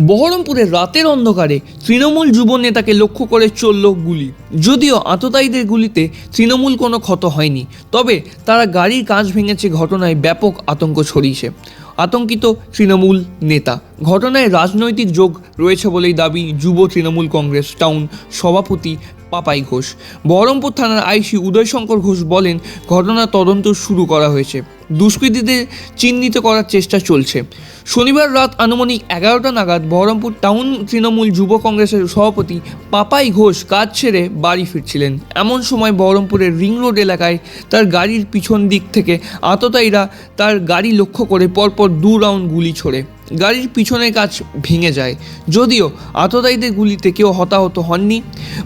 বহরমপুরের রাতের অন্ধকারে তৃণমূল যুব নেতাকে লক্ষ্য করে চলল গুলি। যদিও আততায়ীদের গুলিতে তৃণমূল কোনো ক্ষত হয়নি, তবে তারা গাড়ির কাঁচ ভেঙেছে ঘটনায় ব্যাপক আতঙ্ক ছড়িয়েছে। আতঙ্কিত তৃণমূল নেতা ঘটনায় রাজনৈতিক যোগ রয়েছে বলেই দাবি যুব তৃণমূল কংগ্রেস টাউন সভাপতি পাপাই ঘোষ। বহরমপুর থানার আইসি উদয়শঙ্কর ঘোষ বলেন ঘটনার তদন্ত শুরু করা হয়েছে। দুষ্কৃতীদের চিহ্নিত করার চেষ্টা চলছে। শনিবার রাত আনুমানিক এগারোটা নাগাদ বহরমপুর টাউন তৃণমূল যুব কংগ্রেসের সভাপতি পাপাই ঘোষ কাজ ছেড়ে বাড়ি ফিরছিলেন। এমন সময় বহরমপুরের রিং রোড এলাকায় তার গাড়ির পিছন দিক থেকে আততায়ীরা তার গাড়ি লক্ষ্য করে পরপর দু রাউন্ড গুলি ছোড়ে। গাড়ির পিছনের কাজ ভেঙে যায়। যদিও আততায়ীদের গুলিতে কেউ হতাহত হননি।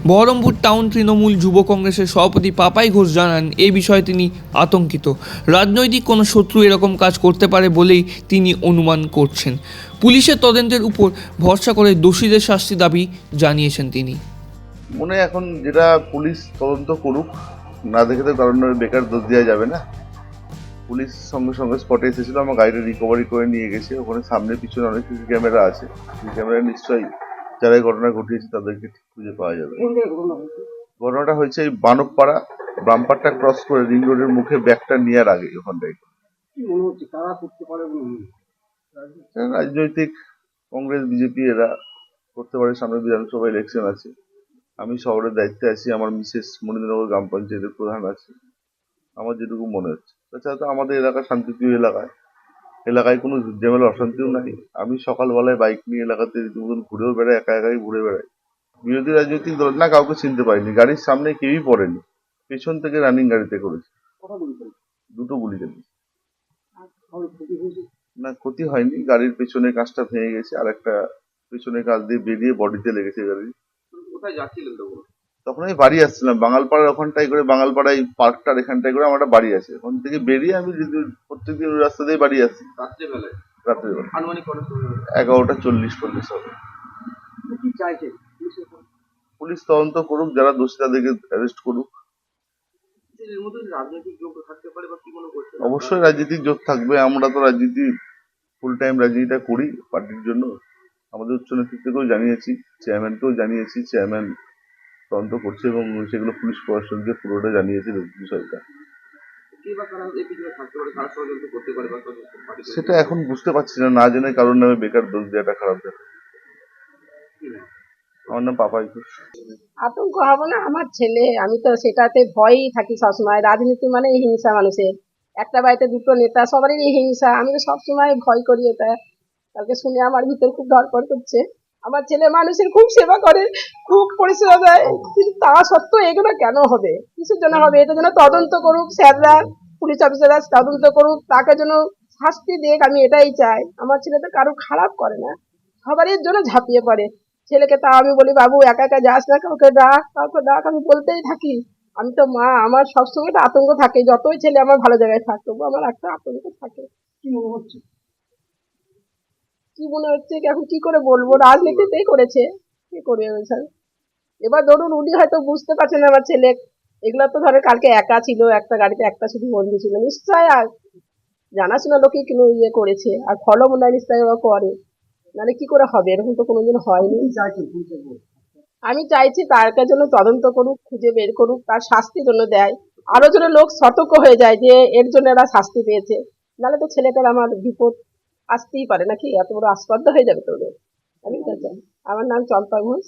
বহরমপুর টাউন তৃণমূল যুব কংগ্রেসের সভাপতি পাপাই ঘোষ জানান, এ বিষয়ে তিনি আতঙ্কিত। রাজনৈতিক কোনো শত্রু এরকম কাজ করতে পারে বলেই তিনি অনুমান করছেন। পুলিশের তদন্তের উপর ভরসা করে দোষীদের শাস্তি দাবি জানিয়েছেন তিনি। মনে এখন যেটা পুলিশ তদন্ত করুক, না দেখে তো কারণ বেকার দোষ দেওয়া যাবে না। পুলিশ সঙ্গে সঙ্গে স্পটে এসেছিল আমার গাড়িটা রিকভারি করে নিয়ে গেছে। ওখানে সামনে পিছনে অনেক সিসি ক্যামেরা আছে। সিসি ক্যামেরা নিশ্চয়ই যারা এই ঘটনা ঘটিয়েছে তাদেরকে ঠিক খুঁজে পাওয়া যাবে। ঘটনাটা হয়েছে এই বানকপাড়া বাম্পারটা ক্রস করে রিং রোডের মুখে ব্যাগটা নেওয়ার আগে ওখানটায়? রাজনৈতিক কংগ্রেস বিজেপি এরা করতে পারে সামনে বিধানসভা ইলেকশন আছে। আমি শহরের দায়িত্বে আছি আমার মিসেস মনীন্দ্রনগর গ্রাম পঞ্চায়েতের প্রধান আছে। আমার যেটুকু মনে হচ্ছে। তাছাড়া তো আমাদের এলাকা শান্তিপ্রিয় এলাকায় এলাকায় কোনো ঝামেলা অশান্তিও নাই। আমি সকালবেলায় বাইক নিয়ে এলাকাতে রীতিমতন ঘুরেও বেড়াই একা একাই ঘুরে বেড়াই। বিরোধী রাজনৈতিক দল না কাউকে চিনতে পারিনি। গাড়ির সামনে কেউই পড়েনি। পেছন থেকে রানিং গাড়িতে করেছে। তো। দুটো গুলি গেছে? না ক্ষতি হয়নি। গাড়ির পেছনের কাঁচটা ভেঙে গেছে। আর একটা পেছনের কাঁচ দিয়ে বেরিয়ে বডিতে লেগেছে গাড়ি। কোথায় যাচ্ছিলেন তখন? তখন আমি বাড়ি আসছিলাম বাঙালপাড়ার ওখানটায় করে বাঙালপাড়ায় পার্কটার এখানটায় করে আমার বাড়ি আছে ওখান থেকে বেরিয়ে আমি প্রত্যেকদিন ওই রাস্তা দিয়ে বাড়ি আসি। রাত্রেবেলায়? রাত্রে বেলা আনুমানিক কটার সময় হবে? এগারোটা চল্লিশ চল্লিশ হবে? পুলিশ তদন্ত করুক যারা দোষী তাদেরকে অ্যারেস্ট করুক। রাজনৈতিক অবশ্যই রাজনীতির যোগ থাকবে। আমরা তো রাজনীতি ফুল টাইম রাজনীতিটা করি পার্টির জন্য। আমাদের উচ্চ নেতৃত্বকেও জানিয়েছি চেয়ারম্যানকেও জানিয়েছি চেয়ারম্যান তদন্ত করছে এবং সেগুলো পুলিশ প্রশাসনকে পুরোটা জানিয়েছে বিষয়টা সেটা এখন বুঝতে পারছি না না জেনে কারোর নামে বেকার দোষ দেওয়াটা খারাপ দেখা আমার নাম পাপাই আতঙ্ক হব না আমার ছেলে আমি তো সেটাতে ভয়ই থাকি সবসময়। রাজনীতি মানে হিংসা মানুষের। একটা বাড়িতে দুটো নেতা সবারই হিংসা। আমি তো সবসময় ভয় করি এটা। কালকে শুনে আমার ভিতর খুব ধরপড় করছে। আমার ছেলে মানুষের খুব সেবা করে খুব পরিষেবা দেয় কিন্তু তা সত্ত্বেও এগুলো কেন হবে? কিসের জন্য হবে? এটা যেন তদন্ত করুক স্যাররা পুলিশ অফিসাররা তদন্ত করুক তাকে যেন শাস্তি দেখ আমি এটাই চাই। আমার ছেলে তো কারও খারাপ করে না সবারই জন্য ঝাঁপিয়ে পড়ে। ছেলেকে তা আমি বলি বাবু একা একা যাস না কাউকে ডাক কাউকে ডাক আমি বলতেই থাকি। আমি তো মা আমার সবসময় একটা আতঙ্ক থাকে যতই ছেলে আমার ভালো জায়গায় থাক তবু আমার একটা আতঙ্ক থাকে। কি মনে হচ্ছে? কি মনে হচ্ছে এখন কি করে বলব? রাজনীতিতেই করেছে। কি করবে স্যার? এবার ধরুন উনি হয়তো বুঝতে পারছেন আমার ছেলে। এগুলো তো ধরে কালকে একা ছিল একটা গাড়িতে একটা শুধু বন্ধু ছিল নিশ্চয় আর জানাশোনা লোকে কিন্তু ইয়ে করেছে। আর ফলো মনে হয় নিশ্চয়ই ওরা করে। নাহলে কি করে হবে? এরকম তো কোনোদিন হয়নি। আমি চাইছি তার জন্য তদন্ত করুক খুঁজে বের করুক তার শাস্তি জন্য দেয়। আরও যেন লোক সতর্ক হয়ে যায় যে এর জন্য এরা শাস্তি পেয়েছে। নাহলে তো ছেলেটার আমার বিপদ। আসতেই পারে নাকি? এত বড় আস্পর্ধা হয়ে যাবে তোদের। আমি আমার নাম চম্পা ঘোষ।